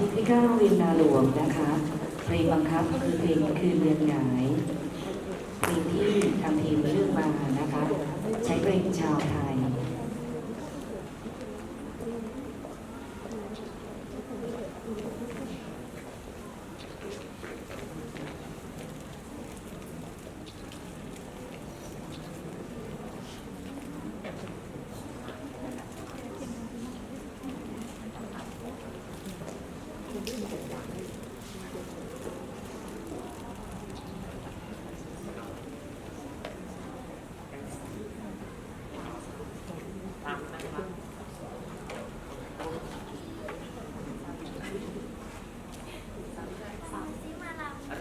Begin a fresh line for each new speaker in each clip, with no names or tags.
ทิศที่เก้าเรียนนาหลวงนะคะ เพลงบังคับคือเพลงคืนเรือนหงายเพลงที่ทางทีมเลือกมานะคะ ใช้เพลงชาวไทย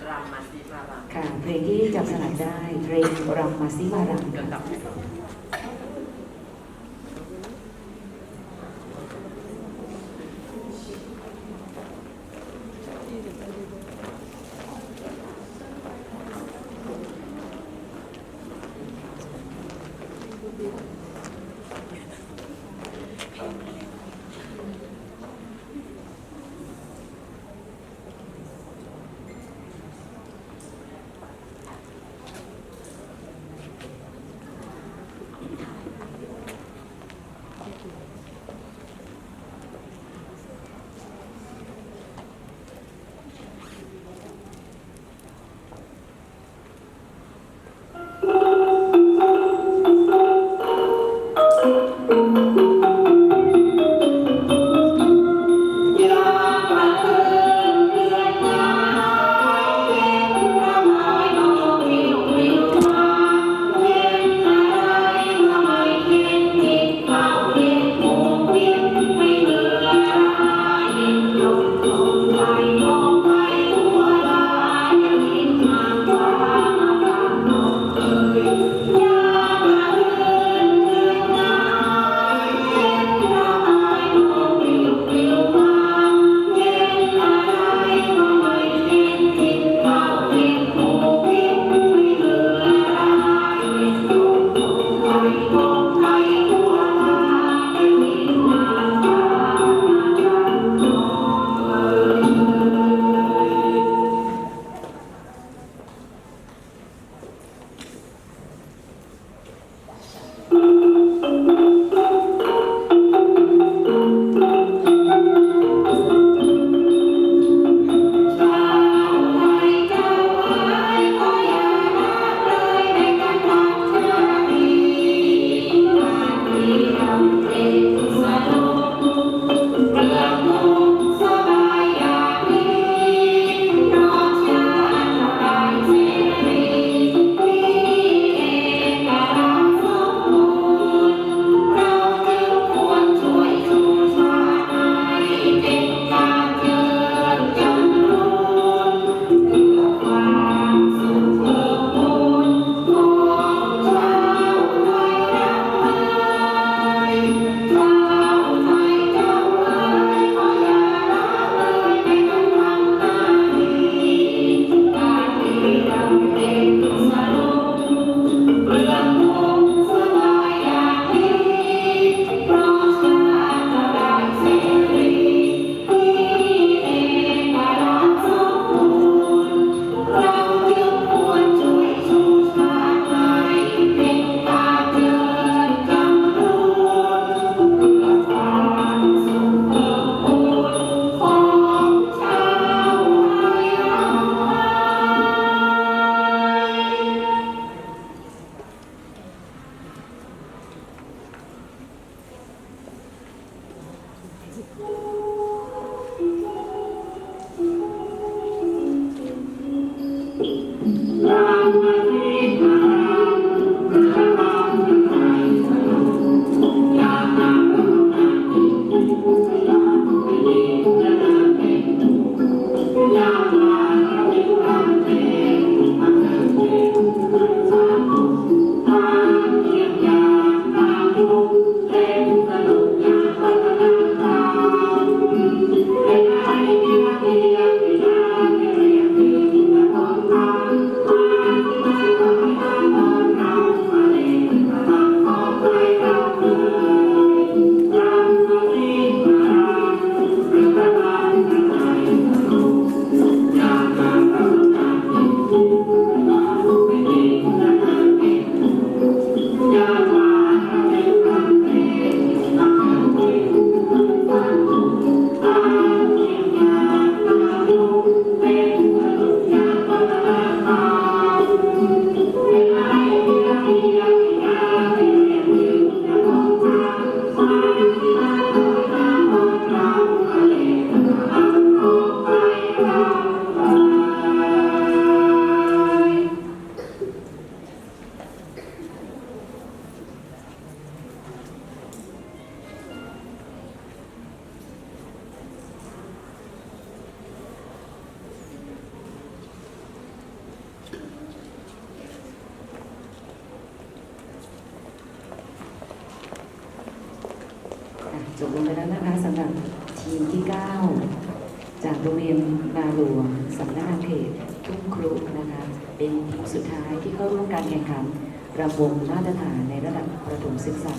รามาซีมารา
ค่ะ เพลงที่จับสลักได้เพลงรำมาซิมารำ
ระ
ค่ะ
ดับที่สอง
จบลงไปแล้วนะคะสำหรับทีมที่ 9 จากโรงเรียนนาหลวงสำนักงานเขตทุ่งครุนะคะ เป็นทีมสุดท้ายที่เข้าร่วมการแข่งขันระบบมาตรฐานในระดับประถมศึกษา